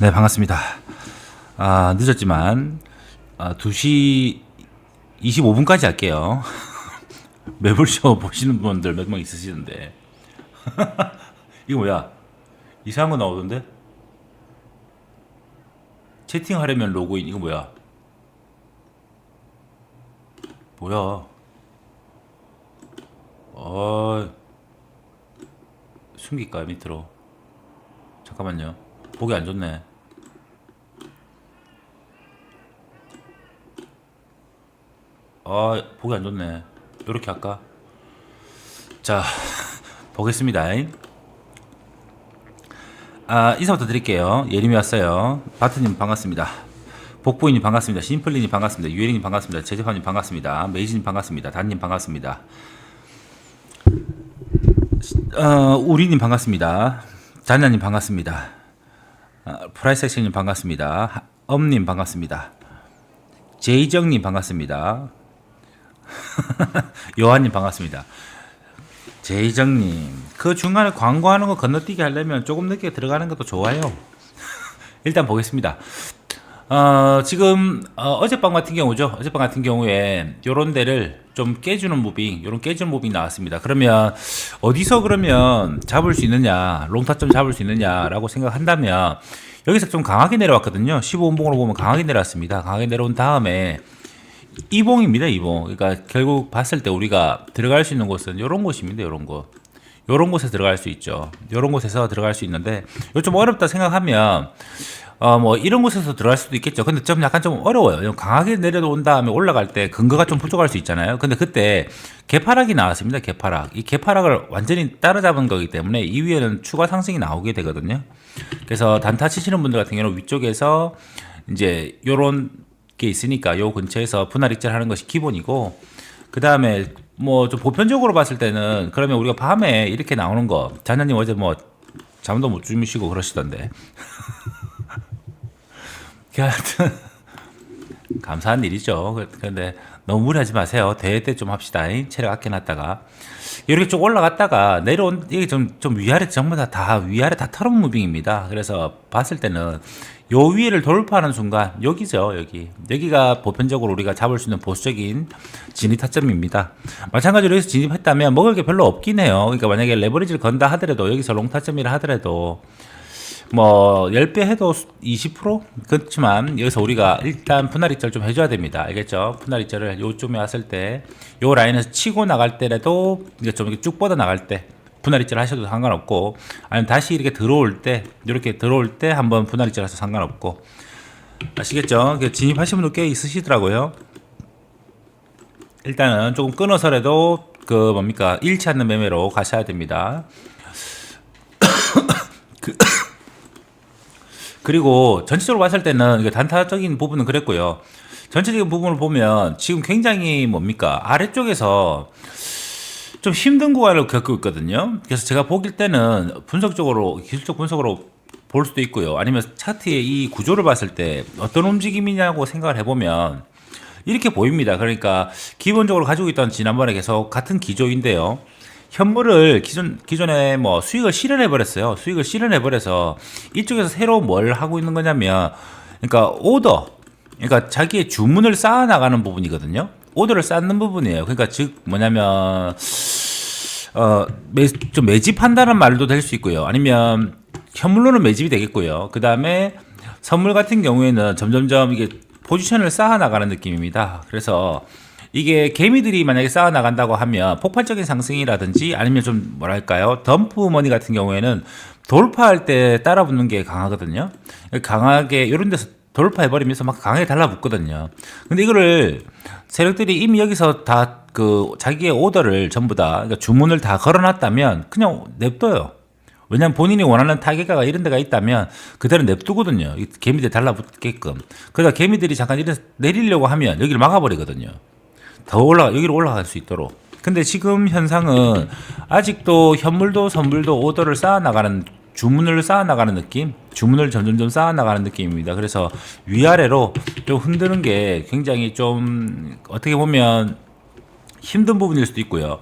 네, 반갑습니다. 아, 늦었지만, 아, 2시 25분까지 할게요. 매불쇼 보시는 분들 몇 명 있으시는데. 이거 뭐야? 이상한 거 나오던데? 채팅하려면 로그인, 이거 뭐야? 뭐야? 어, 숨길까, 밑으로. 잠깐만요. 보기 안 좋네. 아, 보기 안 좋네. 요렇게 할까? 자, 보겠습니다. 아, 인사부터 드릴게요. 예림이 왔어요. 바트님 반갑습니다. 복부인님 반갑습니다. 심플리님 반갑습니다. 유혜린님 반갑습니다. 제재파님 반갑습니다. 메이지님 반갑습니다. 단님 반갑습니다. 어, 우리님 반갑습니다. 잔나님 반갑습니다. 어, 프라이섹션님 반갑습니다. 하- 엄님 반갑습니다. 제이정님 반갑습니다. 요한님 반갑습니다. 제이정님 그 중간에 광고하는 거 건너뛰기 하려면 조금 늦게 들어가는 것도 좋아요. 일단 보겠습니다. 어, 지금 어, 젯밤 같은 경우죠. 어젯밤 같은 경우에 요런 데를 좀 깨주는 무빙, 요런 깨주는 무빙 나왔습니다. 그러면 어디서 그러면 잡을 수 있느냐, 롱타점 잡을 수 있느냐라고 생각한다면 여기서 좀 강하게 내려왔거든요. 15분봉으로 보면 강하게 내려왔습니다. 강하게 내려온 다음에 이봉입니다, 이봉. 그러니까 결국 봤을 때 우리가 들어갈 수 있는 곳은 요런 곳입니다, 요런 곳. 요런 곳에 들어갈 수 있죠. 요런 곳에서 들어갈 수 있는데 이거 좀 어렵다 생각하면 어 뭐 이런 곳에서 들어갈 수도 있겠죠. 근데 좀 약간 좀 어려워요. 좀 강하게 내려온 다음에 올라갈 때 근거가 좀 부족할 수 있잖아요. 근데 그때 개파락이 나왔습니다. 개파락. 이 개파락을 완전히 따라잡은 거기 때문에 이 위에는 추가 상승이 나오게 되거든요. 그래서 단타 치시는 분들 같은 경우는 위쪽에서 이제 요런 게 있으니까 요 근처에서 분할 익절 하는 것이 기본이고 그 다음에 뭐 좀 보편적으로 봤을 때는 그러면 우리가 밤에 이렇게 나오는 거 자녀님 어제 뭐 잠도 못 주무시고 그러시던데 그 하여튼 감사한 일이죠. 그- 그런데 너무 무리하지 마세요. 대회 때 좀 합시다. 잉? 체력 아껴놨다가 이렇게 쭉 올라갔다가 내려온 이게 좀 좀 위아래 전부 다 다 위아래 다 털은 무빙입니다. 그래서 봤을 때는 요 위를 돌파하는 순간 여기죠 여기 여기가 보편적으로 우리가 잡을 수 있는 보수적인 진입 타점입니다. 마찬가지로 여기서 진입했다면 먹을 게 별로 없긴 해요. 그러니까 만약에 레버리지를 건다 하더라도 여기서 롱 타점이라 하더라도 뭐 10배 해도 20% 그렇지만 여기서 우리가 일단 분할 입절 좀 해줘야 됩니다. 알겠죠? 분할 입절을 요쯤에 왔을 때 요 라인에서 치고 나갈 때라도 이제 좀 이렇게 쭉 뻗어 나갈 때 분할 입절 하셔도 상관없고 아니면 다시 이렇게 들어올 때 이렇게 들어올 때 한번 분할 입절 해서 상관없고 아시겠죠? 그 진입하신 분들 꽤 있으시더라고요. 일단은 조금 끊어서라도 그 뭡니까 잃지 않는 매매로 가셔야 됩니다. 그 리고 전체적으로 봤을 때는 단타적인 부분은 그랬고요. 전체적인 부분을 보면 지금 굉장히 뭡니까 아래쪽에서 좀 힘든 구간을 겪고 있거든요. 그래서 제가 보길 때는 분석적으로 기술적 분석으로 볼 수도 있고요. 아니면 차트의 이 구조를 봤을 때 어떤 움직임이냐고 생각을 해보면 이렇게 보입니다. 그러니까 기본적으로 가지고 있던 지난번에 계속 같은 기조인데요. 현물을 기존 기존에 뭐 수익을 실현해 버렸어요. 수익을 실현해 버려서 이쪽에서 새로 뭘 하고 있는 거냐면 그러니까 오더 그러니까 자기의 주문을 쌓아 나가는 부분이거든요. 오더를 쌓는 부분이에요. 그러니까 즉 뭐냐면 어, 매, 좀 매집한다는 말도 될 수 있고요. 아니면 현물로는 매집이 되겠고요. 그 다음에 선물 같은 경우에는 점점점 이게 포지션을 쌓아 나가는 느낌입니다. 그래서 이게 개미들이 만약에 쌓아 나간다고 하면 폭발적인 상승이라든지 아니면 좀 뭐랄까요 덤프 머니 같은 경우에는 돌파할 때 따라붙는 게 강하거든요. 강하게 이런 데서 돌파해버리면서 막 강하게 달라붙거든요. 근데 이거를 세력들이 이미 여기서 다 그 자기의 오더를 전부 다 그러니까 주문을 다 걸어놨다면 그냥 냅둬요. 왜냐면 본인이 원하는 타겟가가 이런 데가 있다면 그대로 냅두거든요. 이 개미들 달라붙게끔. 그러다 개미들이 잠깐 이래 내리려고 하면 여기를 막아버리거든요. 더 올라가 여기로 올라갈 수 있도록. 근데 지금 현상은 아직도 현물도 선물도 오더를 쌓아 나가는 주문을 쌓아 나가는 느낌, 주문을 점점점 쌓아 나가는 느낌입니다. 그래서 위아래로 좀 흔드는 게 굉장히 좀 어떻게 보면 힘든 부분일 수도 있고요.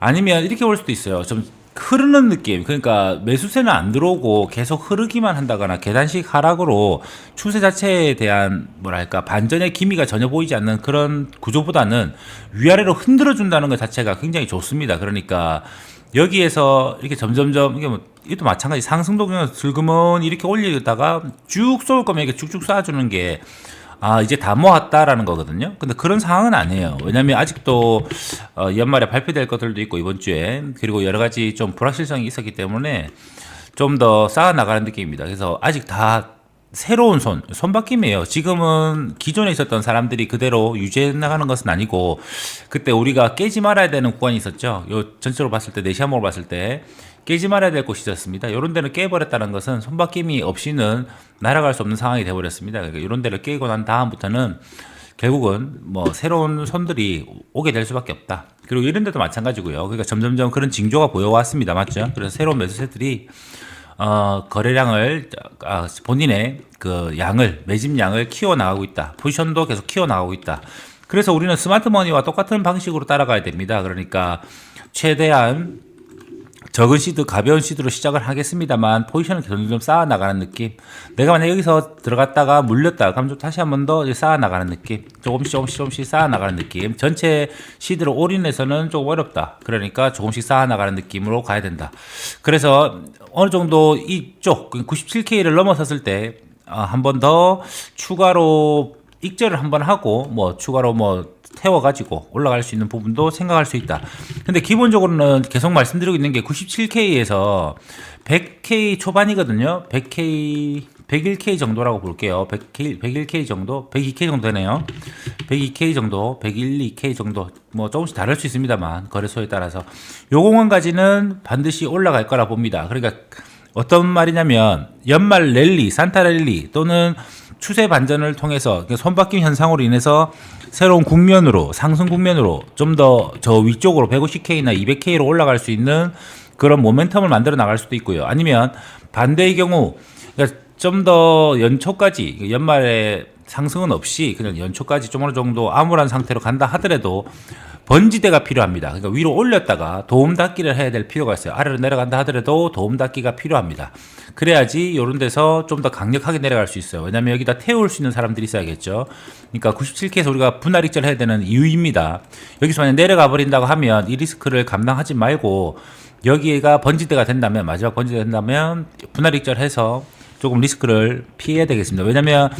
아니면 이렇게 올 수도 있어요. 좀 흐르는 느낌. 그러니까 매수세는 안 들어오고 계속 흐르기만 한다거나 계단식 하락으로 추세 자체에 대한 뭐랄까 반전의 기미가 전혀 보이지 않는 그런 구조보다는 위아래로 흔들어 준다는 것 자체가 굉장히 좋습니다. 그러니까 여기에서 이렇게 점점점 이게 뭐 이것도 마찬가지 상승도 그냥 슬그머니 이렇게 올리다가 쭉 쏠 거면 이렇게 쭉쭉 쏴주는 게 아, 이제 다 모았다라는 거거든요. 근데 그런 상황은 아니에요. 왜냐면 아직도 어, 연말에 발표될 것들도 있고 이번 주에 그리고 여러 가지 좀 불확실성이 있었기 때문에 좀 더 쌓아 나가는 느낌입니다. 그래서 아직 다 새로운 손, 손바뀜이에요. 지금은 기존에 있었던 사람들이 그대로 유지해 나가는 것은 아니고, 그때 우리가 깨지 말아야 되는 구간이 있었죠. 요 전체로 봤을 때, 네시아목을 봤을 때, 깨지 말아야 될 곳이 있었습니다. 요런 데는 깨버렸다는 것은 손바뀜이 없이는 날아갈 수 없는 상황이 되어버렸습니다. 그러니까 이런 데를 깨고 난 다음부터는 결국은 뭐 새로운 손들이 오게 될 수밖에 없다. 그리고 이런 데도 마찬가지고요. 그러니까 점점점 그런 징조가 보여왔습니다. 맞죠? 그래서 새로운 매수세들이 어, 거래량을 아, 본인의 그 양을 매집 양을 키워 나가고 있다. 포지션도 계속 키워 나가고 있다. 그래서 우리는 스마트머니와 똑같은 방식으로 따라가야 됩니다. 그러니까 최대한 적은 시드, 가벼운 시드로 시작을 하겠습니다만 포지션을 좀 쌓아 나가는 느낌. 내가 만약 여기서 들어갔다가 물렸다. 그럼 좀 다시 한 번 더 쌓아 나가는 느낌. 조금씩 조금씩 조금씩 쌓아 나가는 느낌. 전체 시드로 올인해서는 조금 어렵다. 그러니까 조금씩 쌓아 나가는 느낌으로 가야 된다. 그래서 어느 정도 이쪽 97K를 넘어섰을 때 한 번 더 추가로 익절을 한 번 하고 뭐 추가로 뭐 태워가지고 올라갈 수 있는 부분도 생각할 수 있다. 근데 기본적으로는 계속 말씀드리고 있는 게 97K에서 100K 초반이거든요. 100K, 101K 정도라고 볼게요. 100K, 101K 정도, 102K 정도 되네요. 102K 정도, 112K 정도, 뭐 조금씩 다를 수 있습니다만 거래소에 따라서 요 공간까지는 반드시 올라갈 거라 봅니다. 그러니까 어떤 말이냐면 연말 랠리, 산타 랠리 또는 추세 반전을 통해서 손바뀜 현상으로 인해서 새로운 국면으로 상승 국면으로 좀 더 저 위쪽으로 150K나 200K로 올라갈 수 있는 그런 모멘텀을 만들어 나갈 수도 있고요. 아니면 반대의 경우 그러니까 좀 더 연초까지 연말에 상승은 없이 그냥 연초까지 좀 어느 정도 암울한 상태로 간다 하더라도 번지대가 필요합니다. 그러니까 위로 올렸다가 도움 닫기를 해야 될 필요가 있어요. 아래로 내려간다 하더라도 도움 닫기가 필요합니다. 그래야지 이런 데서 좀 더 강력하게 내려갈 수 있어요. 왜냐하면 여기다 태울 수 있는 사람들이 있어야겠죠. 그러니까 97K에서 우리가 분할 익절 해야 되는 이유입니다. 여기서 만약 내려가 버린다고 하면 이 리스크를 감당하지 말고 여기가 번지대가 된다면 마지막 번지대가 된다면 분할 익절해서 조금 리스크를 피해야 되겠습니다. 왜냐하면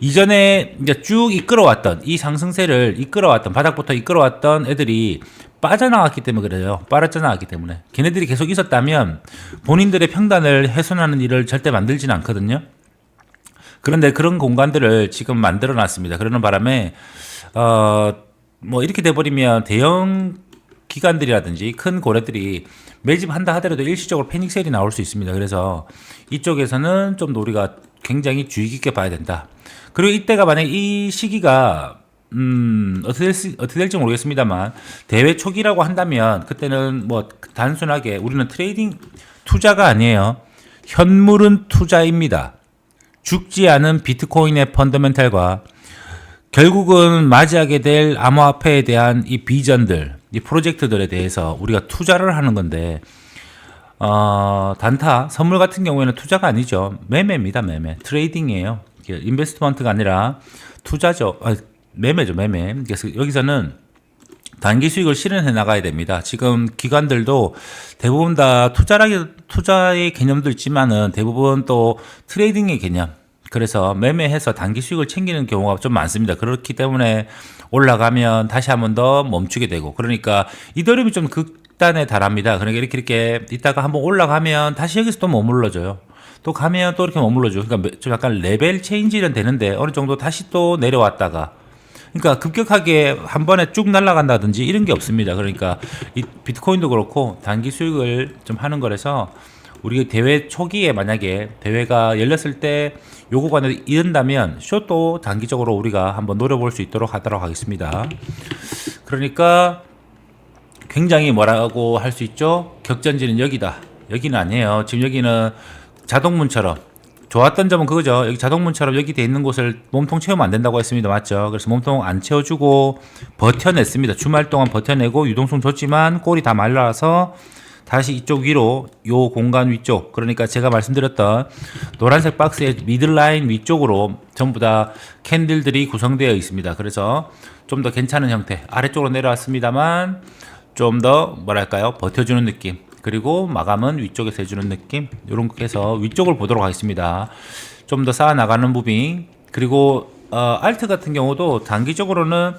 이전에 이제 쭉 이끌어왔던 이 상승세를 이끌어왔던 바닥부터 이끌어왔던 애들이 빠져나갔기 때문에 그래요. 빠져나갔기 때문에 걔네들이 계속 있었다면 본인들의 평단을 훼손하는 일을 절대 만들지는 않거든요. 그런데 그런 공간들을 지금 만들어 놨습니다. 그러는 바람에 어 뭐 이렇게 돼 버리면 대형 기관들이라든지 큰 고래들이 매집한다 하더라도 일시적으로 패닉셀이 나올 수 있습니다. 그래서 이쪽에서는 좀더 우리가 굉장히 주의 깊게 봐야 된다. 그리고 이때가 만약 이 시기가 음, 어떻게, 될지, 어떻게 될지 모르겠습니다만, 대회 초기라고 한다면, 그때는 뭐, 단순하게, 우리는 트레이딩 투자가 아니에요. 현물은 투자입니다. 죽지 않은 비트코인의 펀더멘탈과 결국은 맞이하게 될 암호화폐에 대한 이 비전들, 이 프로젝트들에 대해서 우리가 투자를 하는 건데, 어, 단타, 선물 같은 경우에는 투자가 아니죠. 매매입니다, 매매. 트레이딩이에요. 인베스트먼트가 아니라 투자죠. 아, 매매죠, 매매. 그래서 여기서는 단기 수익을 실현해 나가야 됩니다. 지금 기관들도 대부분 다 투자라기, 투자의 개념도 있지만은 대부분 또 트레이딩의 개념, 그래서 매매해서 단기 수익을 챙기는 경우가 좀 많습니다. 그렇기 때문에 올라가면 다시 한 번 더 멈추게 되고 그러니까 이더림이 좀 극단에 달합니다. 그러니까 이렇게 이렇게 있다가 한번 올라가면 다시 여기서 또 머물러줘요. 또 가면 또 이렇게 머물러줘. 그러니까 좀 약간 레벨 체인지는 되는데 어느 정도 다시 또 내려왔다가 그러니까 급격하게 한 번에 쭉 날아간다든지 이런 게 없습니다. 그러니까 이 비트코인도 그렇고 단기 수익을 좀 하는 거라서 우리 대회 초기에 만약에 대회가 열렸을 때 요구관을 이른다면 숏도 단기적으로 우리가 한번 노려볼 수 있도록 하도록 하겠습니다. 그러니까 굉장히 뭐라고 할 수 있죠? 격전지는 여기다. 여기는 아니에요. 지금 여기는 자동문처럼 좋았던 점은 그거죠. 여기 자동문처럼 여기 돼 있는 곳을 몸통 채우면 안 된다고 했습니다. 맞죠? 그래서 몸통 안 채워주고 버텨냈습니다. 주말 동안 버텨내고 유동성 좋지만 꼴이 다 말라서 다시 이쪽 위로 요 공간 위쪽 그러니까 제가 말씀드렸던 노란색 박스의 미들라인 위쪽으로 전부 다 캔들들이 구성되어 있습니다. 그래서 좀 더 괜찮은 형태 아래쪽으로 내려왔습니다만 좀 더 뭐랄까요 버텨주는 느낌 그리고 마감은 위쪽에서 해주는 느낌 이렇게 해서 위쪽을 보도록 하겠습니다. 좀 더 쌓아 나가는 무빙 그리고 어, 알트 같은 경우도 단기적으로는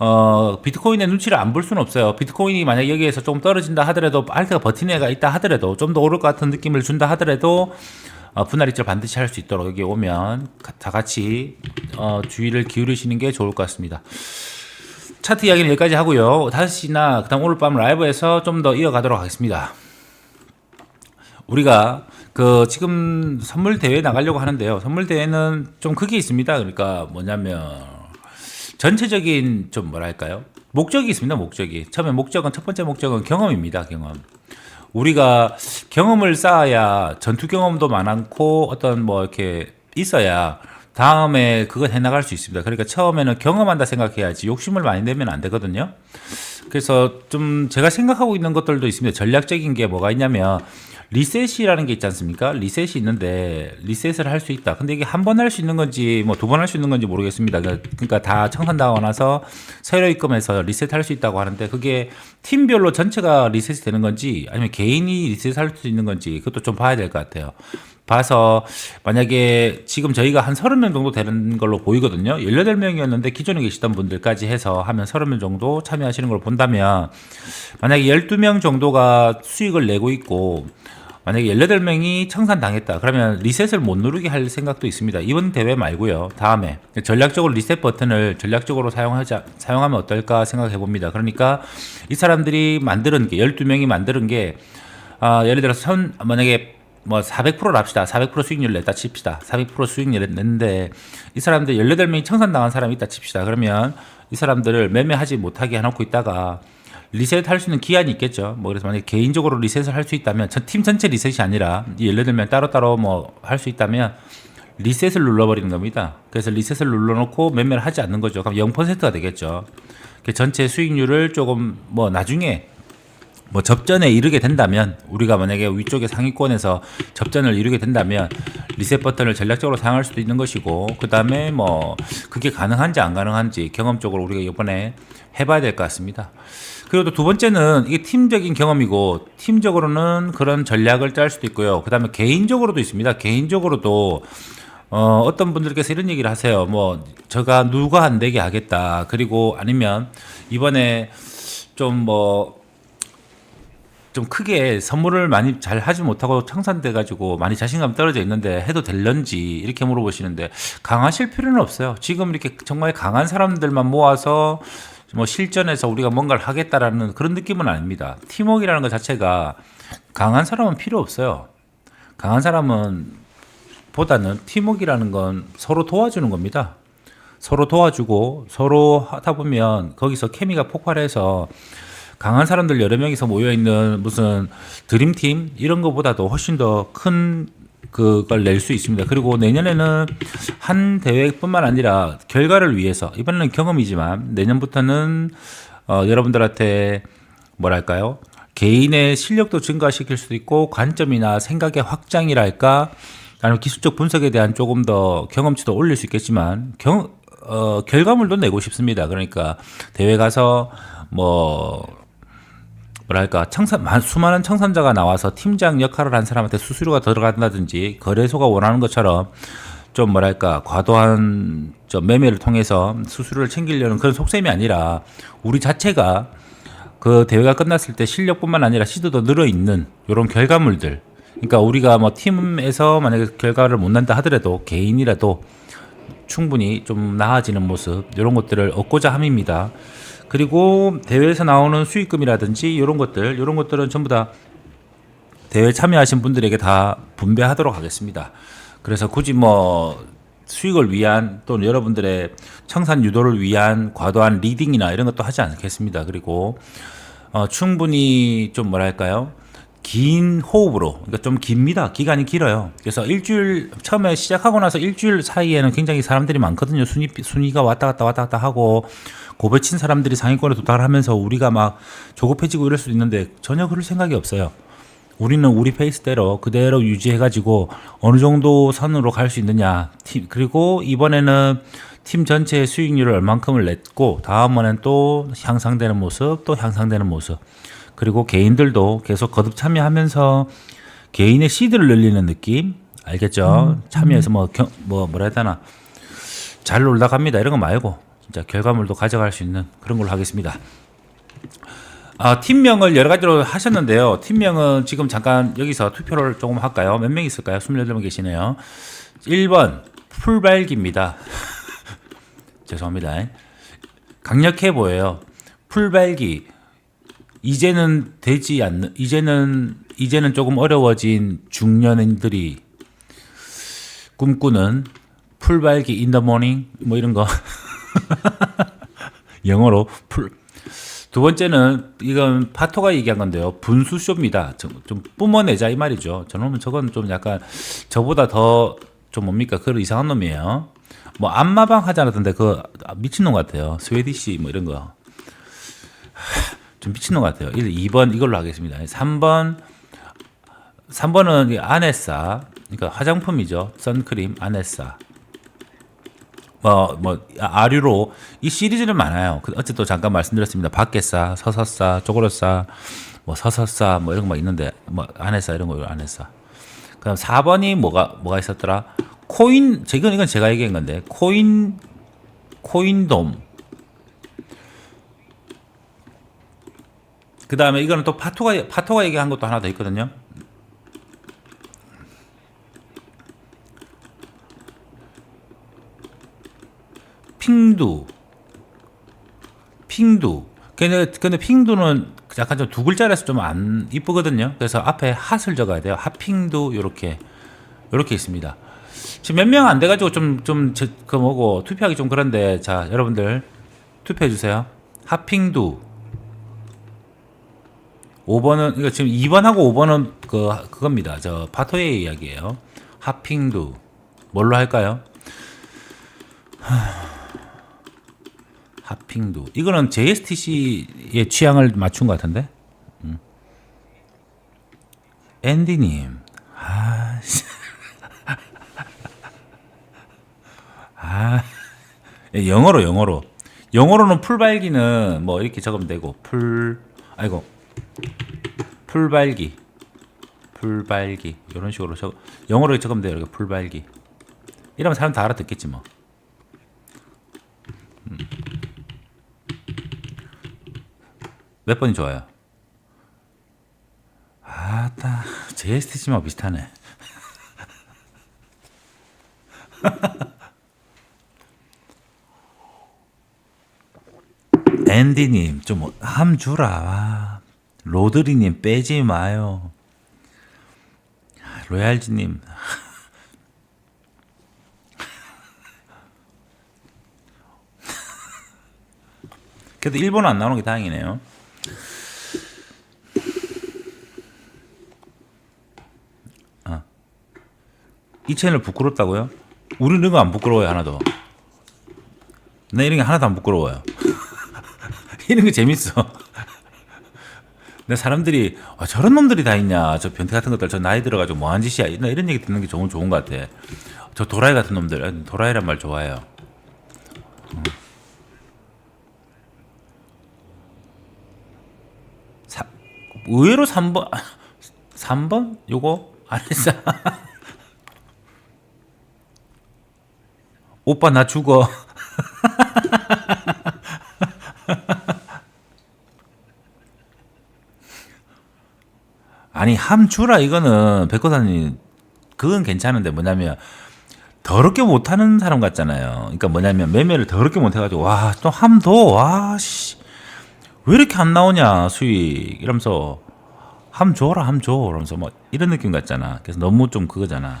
어, 비트코인의 눈치를 안 볼 수는 없어요. 비트코인이 만약 여기에서 좀 떨어진다 하더라도 알트가 버티는 애가 있다 하더라도 좀 더 오를 것 같은 느낌을 준다 하더라도 어, 분할 이체를 반드시 할 수 있도록 여기 오면 가- 다 같이 어, 주의를 기울이시는 게 좋을 것 같습니다. 차트 이야기는 여기까지 하고요. 5시나 그다음 오늘 밤 라이브에서 좀 더 이어가도록 하겠습니다. 우리가 그 지금 선물 대회 나가려고 하는데요. 선물 대회는 좀 크게 있습니다. 그러니까 뭐냐면 전체적인 좀 뭐랄까요? 목적이 있습니다. 목적이. 처음에 목적은 첫 번째 목적은 경험입니다. 경험. 우리가 경험을 쌓아야 전투 경험도 많고 어떤 뭐 이렇게 있어야 다음에 그걸 해나갈 수 있습니다. 그러니까 처음에는 경험한다 생각해야지 욕심을 많이 내면 안 되거든요. 그래서 좀 제가 생각하고 있는 것들도 있습니다. 전략적인 게 뭐가 있냐면 리셋이라는 게 있지 않습니까? 리셋이 있는데 리셋을 할 수 있다. 근데 이게 한 번 할 수 있는 건지 뭐 두 번 할 수 있는 건지 모르겠습니다. 그러니까 다 청산당하고 나서 새로 입금해서 리셋할 수 있다고 하는데 그게 팀별로 전체가 리셋이 되는 건지 아니면 개인이 리셋할 수 있는 건지 그것도 좀 봐야 될 것 같아요. 봐서 만약에 지금 저희가 한 30명 정도 되는 걸로 보이거든요. 18명이었는데 기존에 계시던 분들까지 해서 하면 30명 정도 참여하시는 걸 본다면 만약에 12명 정도가 수익을 내고 있고 만약에 18명이 청산당했다. 그러면 리셋을 못 누르게 할 생각도 있습니다. 이번 대회 말고요. 다음에 전략적으로 리셋 버튼을 전략적으로 사용하자 사용하면 어떨까 생각해 봅니다. 그러니까 이 사람들이 만드는 게 12명이 만드는 게 아, 예를 들어서 선 만약에 뭐 400%를 합시다. 400% 수익률 냈다 칩시다. 400% 수익률 냈는데 이 사람들 18명이 청산당한 사람이 있다 칩시다. 그러면 이 사람들을 매매하지 못하게 해놓고 있다가 리셋 할 수 있는 기한이 있겠죠. 뭐 그래서 만약에 개인적으로 리셋을 할 수 있다면 전팀 전체 리셋이 아니라 이 18명 따로따로 뭐 할 수 있다면 리셋을 눌러버리는 겁니다. 그래서 리셋을 눌러놓고 매매를 하지 않는 거죠. 그럼 0%가 되겠죠. 그 전체 수익률을 조금 뭐 나중에 뭐 접전에 이르게 된다면 우리가 만약에 위쪽에 상위권에서 접전을 이루게 된다면 리셋 버튼을 전략적으로 사용할 수도 있는 것이고 그 다음에 뭐 그게 가능한지 안 가능한지 경험적으로 우리가 이번에 해봐야 될 것 같습니다. 그리고 또 두 번째는 이게 팀적인 경험이고 팀적으로는 그런 전략을 짤 수도 있고요. 그 다음에 개인적으로도 있습니다. 개인적으로도 어, 어떤 분들께서 이런 얘기를 하세요. 뭐, 제가 누가 안 되게 하겠다. 그리고 아니면 이번에 좀 뭐, 좀 크게 선물을 많이 잘 하지 못하고 청산돼 가지고 많이 자신감 떨어져 있는데 해도 될런지 이렇게 물어보시는데 강하실 필요는 없어요. 지금 이렇게 정말 강한 사람들만 모아서 뭐 실전에서 우리가 뭔가를 하겠다라는 그런 느낌은 아닙니다. 팀워크라는 것 자체가 강한 사람은 필요 없어요. 강한 사람은 보다는 팀워크라는 건 서로 도와주는 겁니다. 서로 도와주고 서로 하다 보면 거기서 케미가 폭발해서 강한 사람들 여러 명이서 모여 있는 무슨 드림팀 이런 것보다도 훨씬 더 큰 그걸 낼 수 있습니다. 그리고 내년에는 한 대회뿐만 아니라 결과를 위해서 이번에는 경험이지만 내년부터는 어, 여러분들한테 뭐랄까요? 개인의 실력도 증가시킬 수도 있고 관점이나 생각의 확장이랄까 아니면 기술적 분석에 대한 조금 더 경험치도 올릴 수 있겠지만 경, 어, 결과물도 내고 싶습니다. 그러니까 대회 가서 뭐 뭐랄까 청산 많- 수많은 청산자가 나와서 팀장 역할을 한 사람한테 수수료가 들어간다든지 거래소가 원하는 것처럼 좀 뭐랄까 과도한 좀 매매를 통해서 수수료를 챙기려는 그런 속셈이 아니라 우리 자체가 그 대회가 끝났을 때 실력뿐만 아니라 시도도 늘어 있는 이런 결과물들. 그러니까 우리가 뭐 팀에서 만약에 결과를 못 난다 하더라도 개인이라도 충분히 좀 나아지는 모습 이런 것들을 얻고자 함입니다. 그리고 대회에서 나오는 수익금이라든지 이런 것들 이런 것들은 전부 다 대회 참여하신 분들에게 다 분배하도록 하겠습니다. 그래서 굳이 뭐 수익을 위한 또는 여러분들의 청산 유도를 위한 과도한 리딩이나 이런 것도 하지 않겠습니다. 그리고 어, 충분히 좀 뭐랄까요? 긴 호흡으로 그러니까 좀 깁니다. 기간이 길어요. 그래서 일주일 처음에 시작하고 나서 일주일 사이에는 굉장히 사람들이 많거든요. 순위 순위가 왔다 갔다 왔다 갔다 하고 고배 친 사람들이 상위권에 도달을 하면서 우리가 막 조급해지고 이럴 수도 있는데 전혀 그럴 생각이 없어요. 우리는 우리 페이스대로 그대로 유지해가지고 어느 정도 선으로 갈 수 있느냐. 팀, 그리고 이번에는 팀 전체의 수익률을 얼만큼을 냈고 다음번엔 또 향상되는 모습, 또 향상되는 모습. 그리고 개인들도 계속 거듭 참여하면서 개인의 시드를 늘리는 느낌 알겠죠? 참여해서 뭐, 경, 뭐 뭐라 해야 되나 잘 놀다 갑니다 이런 거 말고 진짜 결과물도 가져갈 수 있는 그런 걸로 하겠습니다. 아, 팀명을 여러 가지로 하셨는데요. 팀명은 지금 잠깐 여기서 투표를 조금 할까요? 몇 명 있을까요? 28명 계시네요. 1번 풀발기입니다. 죄송합니다. 강력해 보여요. 풀발기. 이제는 되지 않는 이제는 이제는 조금 어려워진 중년인들이 꿈꾸는 풀발기 the morning 뭐 이런 거 영어로 풀 두 번째는 이건 파토가 얘기한 건데요. 분수쇼입니다. 좀, 좀 뿜어내자 이 말이죠. 저놈은 저건 좀 약간 저보다 더 좀 뭡니까 그런 이상한 놈이에요. 뭐 안마방 하자던데 그 미친놈 같아요. 스웨디시 뭐 이런 거. 좀 미친놈 같아요. 1, 2번 이걸로 하겠습니다. 3번 3번은 아네사 그러니까 화장품이죠. 선크림 아네사. 뭐, 뭐, 아류로, 이 시리즈는 많아요. 그 어쨌든 잠깐 말씀드렸습니다. 밖에싸, 서서싸, 쪼그려싸, 뭐, 서서싸, 뭐, 이런 거 막 있는데, 뭐, 안에싸, 이런 거, 안에싸. 그 다음 4번이 뭐가, 뭐가 있었더라? 코인, 이건, 이건 제가 얘기한 건데, 코인, 코인돔. 그 다음에 이거는 또 파토가, 파토가 얘기한 것도 하나 더 있거든요. 핑두. 핑두. 근데, 근데 핑두는 약간 좀 두 글자라서 좀 안 이쁘거든요. 그래서 앞에 핫을 적어야 돼요. 핫핑두, 요렇게. 요렇게 있습니다. 지금 몇 명 안 돼가지고 좀, 좀, 저, 그 뭐고, 투표하기 좀 그런데, 자, 여러분들, 투표해주세요. 핫핑두. 5번은, 이거 지금 2번하고 5번은 그, 그겁니다. 저, 파토의 이야기예요. 핫핑두. 뭘로 할까요? 핫핑도 이거는 JSTC의 취향을 맞춘 것 같은데. 음. 앤디님, 아, 씨. 아, 예, 영어로 영어로 영어로는 풀 발기는 뭐 이렇게 적으면 되고 풀, 아이고 풀발기, 풀발기 이런 식으로 적 영어로 적으면 돼요. 이렇게 풀발기. 이러면 사람 다 알아듣겠지 뭐. 몇 번이 좋아요? 아따 JSTC만 비슷하네. 앤디님 좀 함 주라. 와. 로드리님 빼지 마요. 로얄지님 그래도 일본은 안 나오는 게 다행이네요. 아. 이 채널 부끄럽다고요? 우리는 이거 안 부끄러워요 하나도. 내 이런 게 하나도 안 부끄러워요. 이런 게 재밌어. 근데 사람들이 아, 저런 놈들이 다 있냐. 저 변태 같은 것들 저 나이 들어가지고 뭐한 짓이야. 나 이런 얘기 듣는 게 좋은 좋은 것 같아. 저 도라이 같은 놈들. 도라이란 말 좋아해요. 사, 의외로 3번 3번? 요거? 안 했어 오빠 나 죽어 아니 함 주라 이거는 백호사님 그건 괜찮은데 뭐냐면 더럽게 못하는 사람 같잖아요. 그러니까 뭐냐면 매매를 더럽게 못해가지고 와 또 함도 와씨 왜 이렇게 안 나오냐 수익 이러면서 함 줘라 함 줘. 이러면서 뭐 이런 느낌 같잖아. 그래서 너무 좀 그거잖아.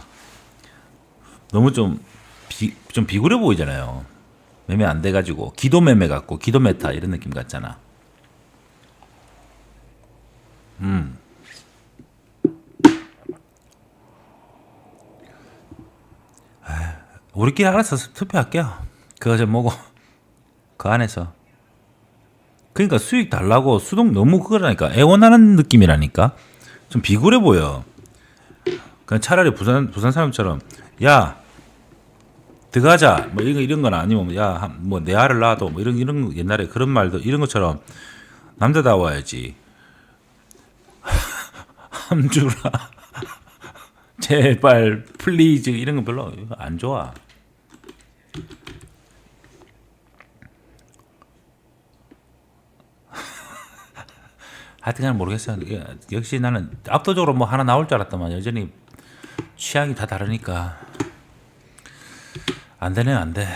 너무 좀 비, 좀 비굴해 보이잖아요. 매매 안 돼가지고 기도 매매 같고 기도 메타 이런 느낌 같잖아. 음. 우리끼리 알아서 투표할게요. 그거 좀 뭐고 그 안에서. 그러니까 수익 달라고 수동 너무 그거라니까 애원하는 느낌이라니까 좀 비굴해 보여. 그냥 차라리 부산 부산 사람처럼 야 들어가자 뭐 이런 이런 건 아니면 야뭐 내 알을 낳아도 뭐 이런 이런 거 옛날에 그런 말도 이런 것처럼 남자다워야지. 함주라 제발 플리즈 이런 거 별로 안 좋아. 하여튼간 모르겠어요. 예, 역시 나는 압도적으로 뭐 하나 나올 줄 알았더만 여전히 취향이 다 다르니까 안 되네 안 돼.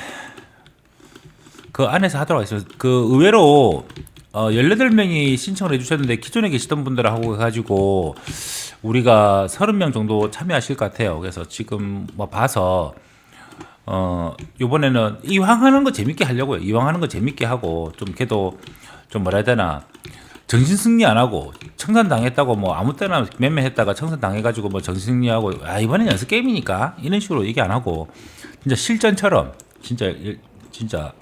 그 안에서 하도록 하겠습니다. 그 의외로 어 18명이 신청을 해주셨는데 기존에 계시던 분들하고 해가지고 우리가 30명 정도 참여하실 것 같아요. 그래서 지금 뭐 봐서 어 이번에는 이왕 하는 거 재밌게 하려고요. 이왕 하는 거 재밌게 하고 좀 걔도 좀 뭐라 해야 되나 정신 승리 안 하고 청산 당했다고 뭐 아무 때나 맴매했다가 청산 당해가지고 뭐 정신 승리하고 아 이번엔 연습 게임이니까 이런 식으로 얘기 안 하고 진짜 실전처럼 진짜 열- 진짜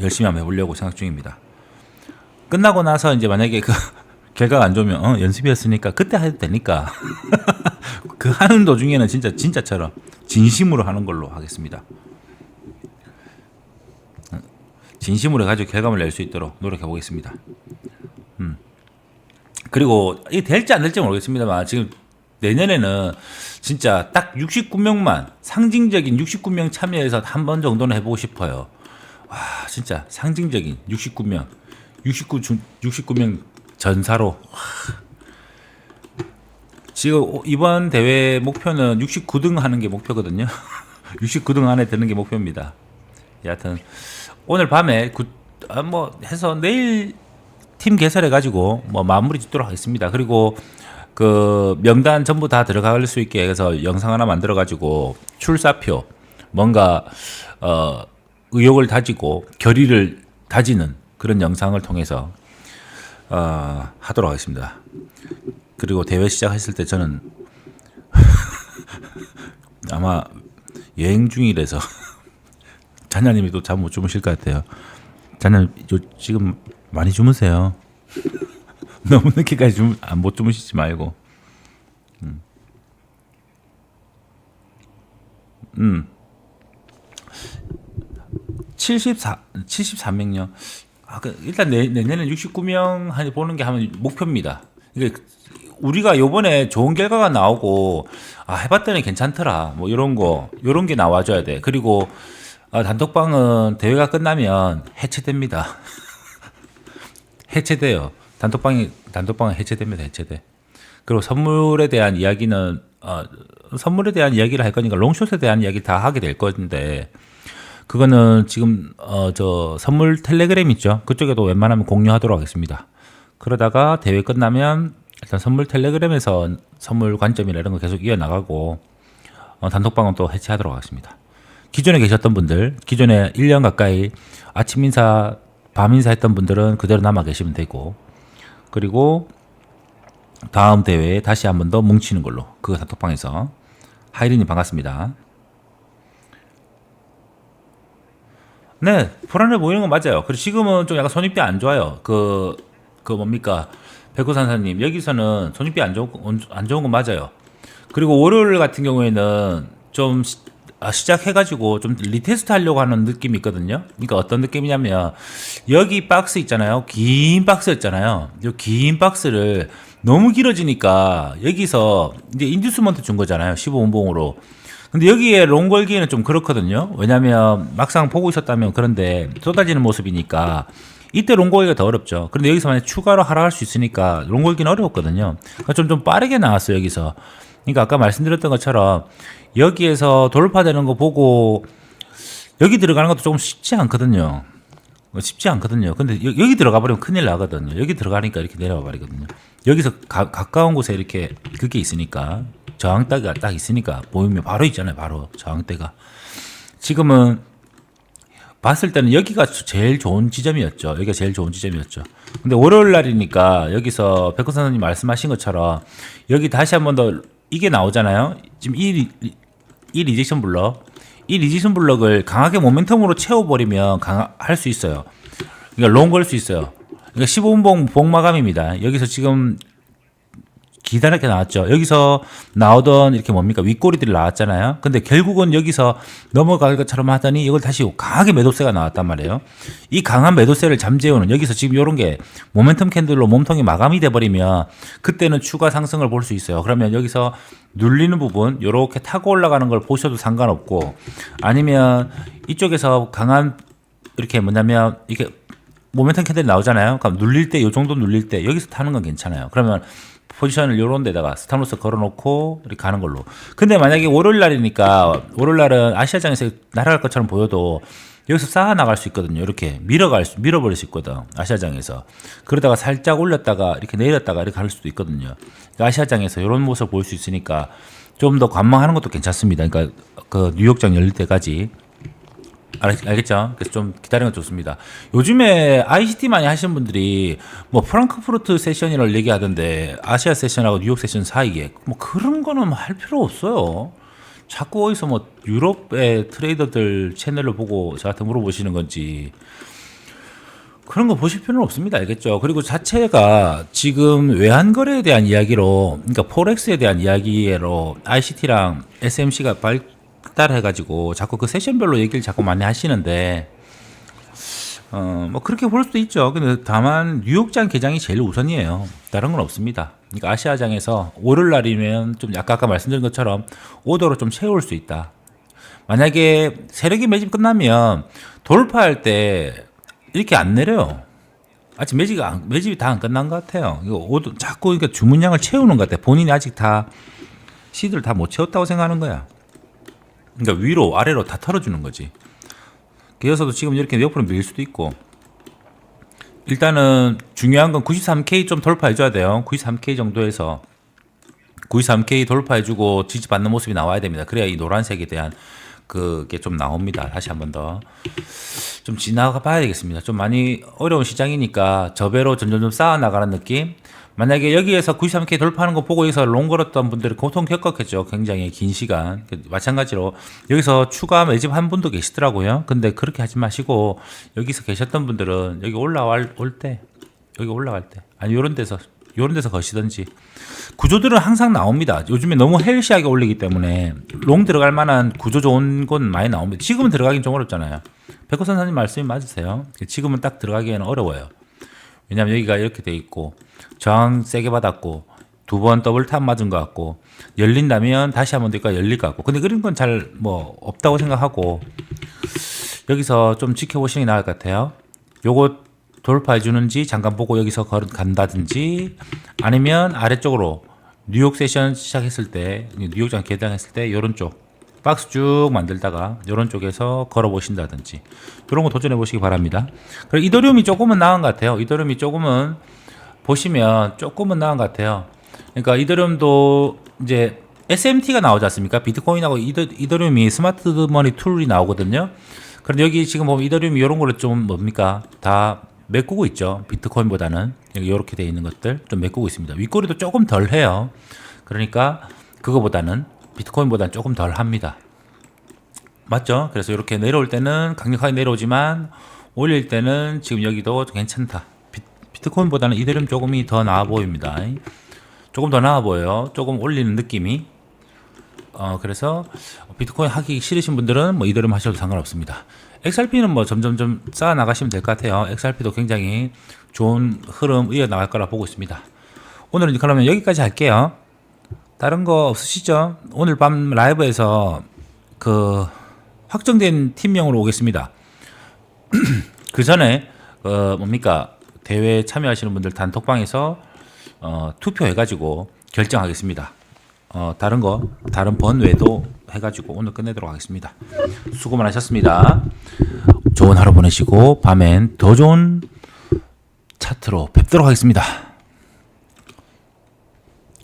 열심히 한번 해보려고 생각 중입니다. 끝나고 나서 이제 만약에 그 결과가 안 좋으면 어, 연습이었으니까 그때 해도 되니까 그 하는 도중에는 진짜 진짜처럼 진심으로 하는 걸로 하겠습니다. 어, 진심으로 해가지고 결과물 낼 수 있도록 노력해 보겠습니다. 음. 그리고 이게 될지 안 될지 모르겠습니다만 지금 내년에는 진짜 딱 69명만 상징적인 69명 참여해서 한 번 정도는 해보고 싶어요. 와 진짜 상징적인 69명 69 중, 69명 전사로 와. 지금 오- 이번 대회 목표는 69등 하는 게 목표거든요. 69등 안에 드는 게 목표입니다. 여하튼 오늘 밤에 구, 아, 뭐 해서 내일 팀 개설해 가지고 뭐 마무리 짓도록 하겠습니다. 그리고 그 명단 전부 다 들어갈 수 있게 해서 영상 하나 만들어 가지고 출사표 뭔가 어 의욕을 다지고 결의를 다지는 그런 영상을 통해서 어, 하도록 하겠습니다. 그리고 대회 시작했을 때 저는 아마 여행 중이라서 자녀님이 또 잠 못 주무실 것 같아요. 자녀 요 지금 많이 주무세요. 너무 늦게까지 주, 아, 못 주무시지 말고. 음. 음. 74 74명요. 아, 그 일단 내, 내년에 69명 한 보는 게 하면 목표입니다. 이게 우리가 요번에 좋은 결과가 나오고 아 해봤더니 괜찮더라 뭐 이런 거 이런 게 나와줘야 돼. 그리고 아, 단톡방은 대회가 끝나면 해체됩니다. 해체돼요. 단톡방이 단톡방은 해체됩니다. 해체돼. 그리고 선물에 대한 이야기는 어, 선물에 대한 이야기를 할 거니까 롱숏에 대한 이야기 다 하게 될 건데 그거는 지금 어 저 선물 텔레그램 있죠. 그쪽에도 웬만하면 공유하도록 하겠습니다. 그러다가 대회 끝나면 일단 선물 텔레그램에서 선물 관점이나 이런 거 계속 이어 나가고 어, 단톡방은 또 해체하도록 하겠습니다. 기존에 계셨던 분들, 기존에 1년 가까이 아침 인사, 밤 인사 했던 분들은 그대로 남아 계시면 되고 그리고 다음 대회에 다시 한 번 더 뭉치는 걸로 그 단톡방에서 하이린이 반갑습니다. 네, 불안해 보이는 건 맞아요. 그리고 지금은 좀 약간 손익비 안 좋아요. 그, 그 뭡니까. 백호산사님, 여기서는 손익비 안 좋은, 건- 안 좋은 건 맞아요. 그리고 월요일 같은 경우에는 좀 시, 아, 시작해가지고 좀 리테스트 하려고 하는 느낌이 있거든요. 그러니까 어떤 느낌이냐면, 여기 박스 있잖아요. 긴 박스 있잖아요. 이 긴 박스를 너무 길어지니까 여기서 이제 인듀스먼트 준 거잖아요. 15원봉으로. 근데 여기에 롱 걸기에는 좀 그렇거든요. 왜냐면 막상 보고 있었다면 그런데 쏟아지는 모습이니까 이때 롱 걸기가 더 어렵죠. 그런데 여기서 만약 추가로 하라 할수 있으니까 롱 걸기는 어려웠거든요. 그러니까 좀, 좀 빠르게 나왔어요, 여기서. 그러니까 아까 말씀드렸던 것처럼 여기에서 돌파되는 거 보고 여기 들어가는 것도 조금 쉽지 않거든요. 어, 쉽지 않거든요. 근데 여, 기 들어가 버리면 큰일 나거든요. 여기 들어가니까 이렇게 내려와 버리거든요. 여기서 가, 가까운 곳에 이렇게 그게 있으니까 저항대가 딱 있으니까 보이면 바로 있잖아요. 바로 저항대가. 지금은 봤을 때는 여기가 제일 좋은 지점이었죠. 여기가 제일 좋은 지점이었죠. 근데 월요일 날이니까 여기서 백호 선생님 말씀하신 것처럼 여기 다시 한 번 더 이게 나오잖아요. 지금 이, 리- 이 리젝션 블러 이 리지슨 블럭을 강하게 모멘텀으로 채워버리면 강할 수 있어요. 그러니까 롱 걸 수 있어요. 그러니까 15분봉 복마감입니다. 여기서 지금 기다랗게 나왔죠. 여기서 나오던 이렇게 뭡니까 윗꼬리들이 나왔잖아요. 근데 결국은 여기서 넘어갈 것처럼 하더니 이걸 다시 강하게 매도세가 나왔단 말이에요. 이 강한 매도세를 잠재우는 여기서 지금 이런 게 모멘텀 캔들로 몸통이 마감이 돼 버리면 그때는 추가 상승을 볼 수 있어요. 그러면 여기서 눌리는 부분 이렇게 타고 올라가는 걸 보셔도 상관없고 아니면 이쪽에서 강한 이렇게 뭐냐면 이게 모멘텀 캔들이 나오잖아요. 그럼 눌릴 때 이 정도 눌릴 때 여기서 타는 건 괜찮아요. 그러면 포지션을 요런 데다가 스탑로스 걸어놓고 이렇게 가는 걸로. 근데 만약에 월요일 날이니까 월요일 날은 아시아장에서 날아갈 것처럼 보여도 여기서 쌓아 나갈 수 있거든요. 이렇게 밀어갈 수, 밀어버릴 수 있거든. 아시아장에서. 그러다가 살짝 올렸다가 이렇게 내렸다가 이렇게 갈 수도 있거든요. 그러니까 아시아장에서 이런 모습을 볼수 있으니까 좀 더 관망하는 것도 괜찮습니다. 그러니까 그 뉴욕장 열릴 때까지. 알, 알겠죠? 그래서 좀 기다리는 건 좋습니다. 요즘에 ICT 많이 하시는 분들이 뭐 프랑크푸르트 세션이라고 얘기하던데 아시아 세션하고 뉴욕 세션 사이에 뭐 그런 거는 할 필요 없어요. 자꾸 어디서 뭐 유럽의 트레이더들 채널을 보고 저한테 물어보시는 건지 그런 거 보실 필요는 없습니다. 알겠죠? 그리고 자체가 지금 외환 거래에 대한 이야기로, 그러니까 포렉스에 대한 이야기로 ICT랑 SMC가 발 달해가지고 자꾸 그 세션별로 얘기를 자꾸 많이 하시는데, 어, 뭐 그렇게 볼 수도 있죠. 근데 다만 뉴욕장 개장이 제일 우선이에요. 다른 건 없습니다. 그러니까 아시아장에서 월요일 날이면 좀 아까 아까 말씀드린 것처럼 오더로 좀 채울 수 있다. 만약에 세력이 매집 끝나면 돌파할 때 이렇게 안 내려요. 아직 매집이 안, 매집이 다 안 끝난 것 같아요. 이거 오더 자꾸 그러니까 주문량을 채우는 것 같아. 본인이 아직 다 시드를 다못 채웠다고 생각하는 거야. 그러니까 위로 아래로 다 털어주는 거지. 그래서도 지금 이렇게 옆으로 밀 수도 있고 일단은 중요한 건 93K 좀 돌파해줘야 돼요. 93K 정도에서 93K 돌파해주고 지지받는 모습이 나와야 됩니다. 그래야 이 노란색에 대한 그게 좀 나옵니다. 다시 한 번 더. 좀 지나가 봐야 되겠습니다. 좀 많이 어려운 시장이니까 저배로 점점 좀 쌓아 나가는 느낌. 만약에 여기에서 93K 돌파하는 거 보고 여기서 롱 걸었던 분들은 고통 겪었겠죠. 굉장히 긴 시간. 그 마찬가지로 여기서 추가 매집 한 분도 계시더라고요. 근데 그렇게 하지 마시고 여기서 계셨던 분들은 여기 올라올 때 여기 올라갈 때 아니 요런 데서 요런 데서 거시든지 구조들은 항상 나옵니다. 요즘에 너무 헬시하게 올리기 때문에 롱 들어갈 만한 구조 좋은 건 많이 나옵니다. 지금은 들어가긴 좀 어렵잖아요. 백호 선생님 말씀이 맞으세요. 지금은 딱 들어가기에는 어려워요. 왜냐하면 여기가 이렇게 돼 있고 저항 세게 받았고 두 번 더블 탑 맞은 것 같고 열린다면 다시 한번 되니까 열릴 것 같고 근데 그런 건 잘 뭐 없다고 생각하고 여기서 좀 지켜보시는 게 나을 것 같아요. 요거 돌파해 주는지 잠깐 보고 여기서 걸 간다든지 아니면 아래쪽으로 뉴욕 세션 시작했을 때 뉴욕장 개장했을 때 요런 쪽 박스 쭉 만들다가 요런 쪽에서 걸어 보신다든지 그런 거 도전해 보시기 바랍니다. 그리고 이더리움이 조금은 나은 것 같아요. 이더리움이 조금은 보시면 조금은 나은 것 같아요. 그러니까 이더리움도 이제 SMT가 나오지 않습니까? 비트코인하고 이더, 이더리움이 스마트 머니 툴이 나오거든요. 그런데 여기 지금 보면 이더리움이 이런 거를 좀 뭡니까? 다 메꾸고 있죠. 비트코인보다는 이렇게 돼 있는 것들 좀 메꾸고 있습니다. 윗꼬리도 조금 덜 해요. 그러니까 그거보다는 비트코인보다는 조금 덜 합니다. 맞죠? 그래서 이렇게 내려올 때는 강력하게 내려오지만 올릴 때는 지금 여기도 괜찮다. 비, 비트코인보다는 이더리움 조금이 더 나아 보입니다. 조금 더 나아 보여요. 조금 올리는 느낌이. 어, 그래서 비트코인 하기 싫으신 분들은 뭐 이더리움 하셔도 상관없습니다. XRP는 뭐 점점 좀 쌓아 나가시면 될 것 같아요. XRP도 굉장히 좋은 흐름 이어 나갈 거라 보고 있습니다. 오늘은 그러면 여기까지 할게요. 다른 거 없으시죠? 오늘 밤 라이브에서 그 확정된 팀명으로 오겠습니다. 그 전에 어 뭡니까 대회 참여하시는 분들 단톡방에서 어 투표해가지고 결정하겠습니다. 어 다른 거 다른 번 외도 해가지고 오늘 끝내도록 하겠습니다. 수고 많으셨습니다. 좋은 하루 보내시고 밤엔 더 좋은 차트로 뵙도록 하겠습니다.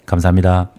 감사합니다.